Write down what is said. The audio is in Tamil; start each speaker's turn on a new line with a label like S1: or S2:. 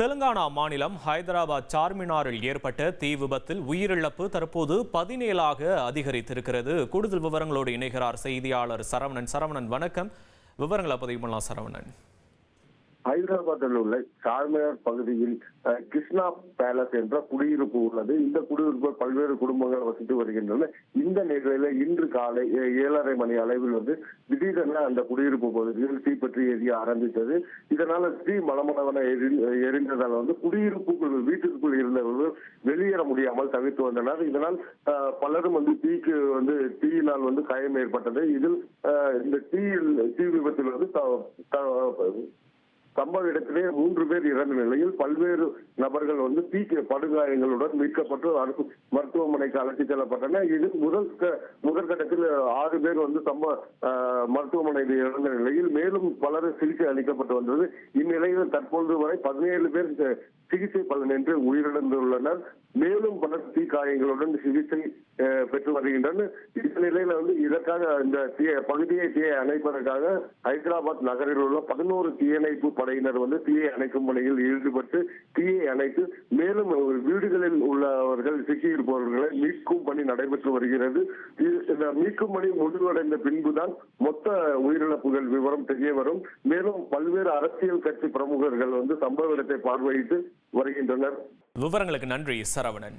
S1: தெலுங்கானா மாநிலம் ஹைதராபாத் சார்மினாரில் ஏற்பட்ட தீ விபத்தில் உயிரிழப்பு தற்போது பதினேழாக அதிகரித்திருக்கிறது. கூடுதல் விவரங்களோடு இணைகிறார் செய்தியாளர் சரவணன். சரவணன் வணக்கம். விவரங்களை பதிவு பண்ணலாம் சரவணன்.
S2: ஹைதராபாத்தில் உள்ள சார்மினார் பகுதியில் கிருஷ்ணா பேலஸ் என்ற குடியிருப்பு உள்ளது. இந்த குடியிருப்பு பல்வேறு குடும்பங்கள் வசித்து வருகின்றன. இந்த நிகழ்வில் இன்று காலை ஏ- ஏழரை மணி அளவில் வந்து திடீரென அந்த குடியிருப்பு பகுதியில் தீப்பற்றி எரிய ஆரம்பித்தது. இதனால தீ மலமளவன எரி- எரிந்ததால் வந்து குடியிருப்புக்குள் வீட்டுக்குள் இருந்தவர்கள் வெளியேற முடியாமல் தவித்து வந்தனர். இதனால் பலரும் வந்து தீக்கு வந்து தீயினால் வந்து காயம் ஏற்பட்டது. இதில் இந்த தீயில் தீ விபத்தில் வந்து த- சம்பவ இடத்திலே மூன்று பேர் இறந்த நிலையில் பல்வேறு நபர்கள் வந்து தீக்க படுகாயங்களுடன் மீட்கப்பட்டு அரசு மருத்துவமனைக்கு அழைத்துச் செல்லப்பட்டனர். இது முதல் முதற்கட்டத்தில் ஆறு பேர் வந்து சம்பவ மருத்துவமனையில் இறந்த நிலையில் மேலும் பலர் சிகிச்சை அளிக்கப்பட்டு வந்தது. இந்நிலையில் தற்பொழுது வரை பதினேழு பேர் சிகிச்சை பலனின்றி உயிரிழந்துள்ளனர். மேலும் பலர் தீக்காயங்களுடன் சிகிச்சை பெற்று வருகின்றனர் இந்த நிலையில வந்து இதற்காக இந்த பகுதியை தீயை அணைப்பதற்காக ஹைதராபாத் நகரில் உள்ள பதினோரு தீயணைப்பு படையினர் வந்து தீயை அணைக்கும் பணியில் ஈடுபட்டு தீயை அணைத்து மேலும் வீடுகளில் உள்ளவர்கள் சிக்கியிருப்பவர்களை மீட்கும் பணி நடைபெற்று வருகிறது. இந்த மீட்கும் பணி முடிவடைந்த பின்புதான் மொத்த உயிரிழப்புகள் விவரம் தெரிய வரும். மேலும் பல்வேறு அரசியல் கட்சி பிரமுகர்கள் வந்து சம்பவ இடத்தை பார்வையிட்டு வருகின்றனர்.
S1: விவரங்களுக்கு நன்றி சரவணன்.